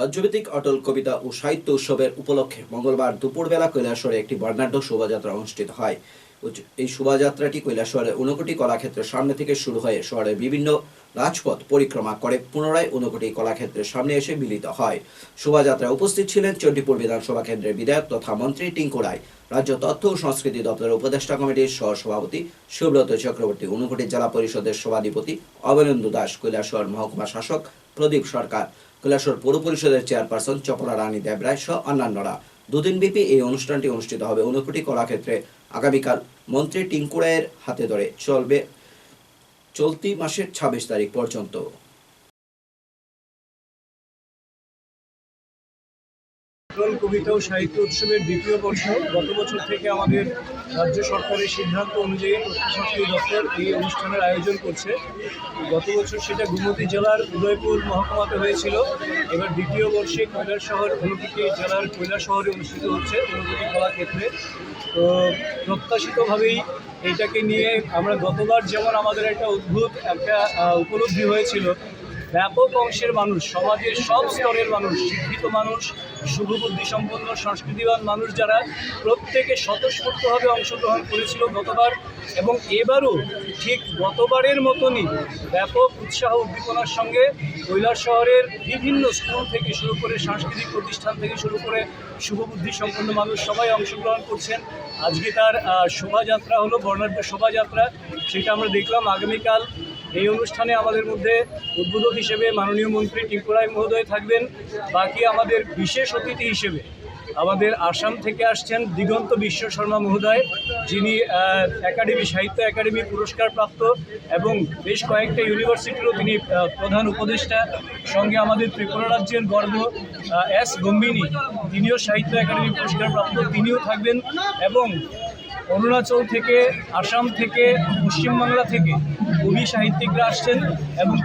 রাজ্যভিত্তিক অটল কবিতা ও সাহিত্য উৎসবের উপলক্ষে মঙ্গলবার দুপুরবেলা কৈলাসরে একটি বর্ণাঢ্য শোভাযাত্রা অনুষ্ঠিত হয়। এই শোভাযাত্রাটি কৈলাসরের ঊনকোটি কলাক্ষেত্রের সামনে থেকে শুরু হয়ে শহরের বিভিন্ন রাজপথ পরিক্রমা করে পুনরায় ঊনকোটি কলাক্ষেত্রের সামনে এসে মিলিত হয়। শোভাযাত্রায় উপস্থিত ছিলেন চণ্ডীপুর বিধানসভা কেন্দ্রের বিধায়ক তথা মন্ত্রী টিঙ্কু রায়। রাজ্য তথ্য ও সংস্কৃতি দপ্তরের উপদেষ্টা কমিটির সহ সভাপতি সুব্রত চক্রবর্তী, ঊনকোটি জেলা পরিষদের সভাধিপতি অবলেন্দু দাস, কৈলাসহর মহকুমা শাসক প্রদীপ সরকার, কৈলাসহর পৌর পরিষদের চেয়ারপারসন চপলা রানী দেবরায় সহ অন্যান্যরা। দুদিনব্যাপী এই অনুষ্ঠানটি অনুষ্ঠিত হবে। ঊনকোটি কলাক্ষেত্রে আগামীকাল মন্ত্রী টিঙ্কু রায়ের হাতে ধরে চলবে চলতি মাসের ছাব্বিশ তারিখ পর্যন্ত। অটল কবিতা ও সাহিত্য উৎসবের দ্বিতীয় বর্ষ। গত বছর থেকে আমাদের রাজ্য সরকারের সিদ্ধান্ত অনুযায়ী তথ্য সংস্কৃতি দপ্তর এই অনুষ্ঠানের আয়োজন করছে। গত বছর সেটা গুমতি জেলার উদয়পুর মহকুমাতে হয়েছিল। এবার দ্বিতীয় বর্ষে শহর ঊনকোটি জেলার শহরে অনুষ্ঠিত হচ্ছে ঊনকোটি কলাক্ষেত্রে। তো প্রত্যাশিতভাবেই এইটাকে নিয়ে আমরা গতবার যেমন আমাদের একটা অদ্ভুত একটা উপলব্ধি হয়েছিল ব্যাপক অংশের মানুষ, সমাজের সব স্তরের মানুষ, শিক্ষিত মানুষ, শুভবুদ্ধি সম্পন্ন, সংস্কৃতিবান মানুষ যারা প্রত্যেকে স্বতঃস্ফূর্তভাবে অংশগ্রহণ করেছিল গতবার এবং এবারও ঠিক গতবারের মতনই ব্যাপক উৎসাহ উদ্দীপনার সঙ্গে কৈলাস শহরের বিভিন্ন স্কুল থেকে শুরু করে সাংস্কৃতিক প্রতিষ্ঠান থেকে শুরু করে শুভবুদ্ধি সম্পন্ন মানুষ সবাই অংশগ্রহণ করছেন। আজকে তার শোভাযাত্রা হলো বর্ণাঢ্য শোভাযাত্রা। সেটা আমরা দেখলাম আগামীকাল এই অনুষ্ঠানে আমাদের মধ্যে উদ্বোধক হিসেবে মাননীয় মন্ত্রী টিঙ্কুরাই মহোদয় থাকবেন, বাকি আমাদের বিশেষ অতিথি হিসেবে আমাদের আসাম থেকে আসছেন দিগন্ত বিশ্ব শর্মা মহোদয়, যিনি একাডেমি, সাহিত্য একাডেমি পুরস্কার প্রাপ্ত এবং বেশ কয়েকটা ইউনিভার্সিটিরও তিনি প্রধান উপদেষ্টা। সঙ্গে আমাদের ত্রিপুরা রাজ্যের গর্ব এস গম্বিনী তিনিও সাহিত্য একাডেমি পুরস্কার প্রাপ্ত তিনিও থাকবেন এবং অরুণাচল থেকে আসাম থেকে পশ্চিমবাংলা থেকে কবি সাহিত্যিকরা আসছেন এবং